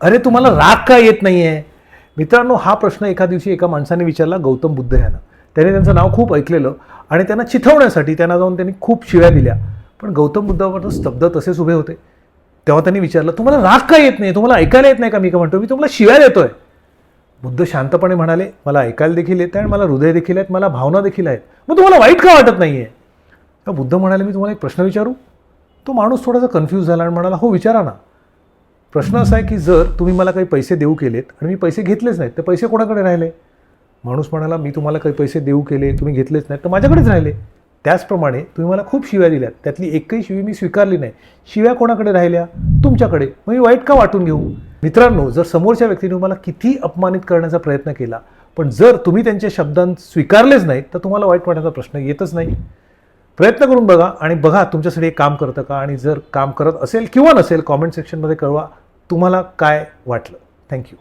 अरे तुम्हाला राग का येत नाही आहे मित्रांनो हा प्रश्न एका दिवशी एका माणसाने विचारला गौतम बुद्ध यांना त्याने त्यांचं नाव खूप ऐकलेलं आणि त्यांना चिथवण्यासाठी त्यांना जाऊन त्यांनी खूप शिव्या दिल्या. पण गौतम बुद्धावर स्तब्ध तसेच उभे होते. तेव्हा त्यांनी विचारलं तुम्हाला राग का येत नाही? तुम्हाला ऐकायला येत नाही का? मी का म्हणतो मी तुम्हाला शिव्या देतोय. बुद्ध शांतपणे म्हणाले मला ऐकायला देखील येते आणि मला हृदय देखील आहेत मला भावना देखील आहेत. मग तुम्हाला वाईट का वाटत नाही आहे बुद्ध म्हणाले मी तुम्हाला एक प्रश्न विचारू? तो माणूस थोडासा कन्फ्यूज झाला आणि म्हणाला हो विचारा ना. प्रश्न असा आहे की जर तुम्ही मला काही पैसे देऊ केलेत आणि मी पैसे घेतलेच नाहीत तर पैसे कोणाकडे राहिले? माणूस म्हणाला मी तुम्हाला काही पैसे देऊ केले तुम्ही घेतलेच नाहीत तर माझ्याकडेच राहिले. त्याचप्रमाणे तुम्ही मला खूप शिव्या दिल्यात. त्यातली एकही शिवी मी स्वीकारली नाही. शिव्या कोणाकडे राहिल्या? तुमच्याकडे. मग मी वाईट का वाटून घेऊ? मित्रांनो जर समोरच्या व्यक्तीने मला किती अपमानित करण्याचा प्रयत्न केला पण जर तुम्ही त्यांच्या शब्दांत स्वीकारलेच नाहीत तर तुम्हाला वाईट वाटण्याचा प्रश्न येतच नाही. प्रयत्न करून बघा आणि बघा तुमच्यासाठी एक काम करतं का आणि जर काम करत असेल किंवा नसेल कॉमेंट सेक्शनमध्ये कळवा तुम्हाला काय वाटलं. थँक्यू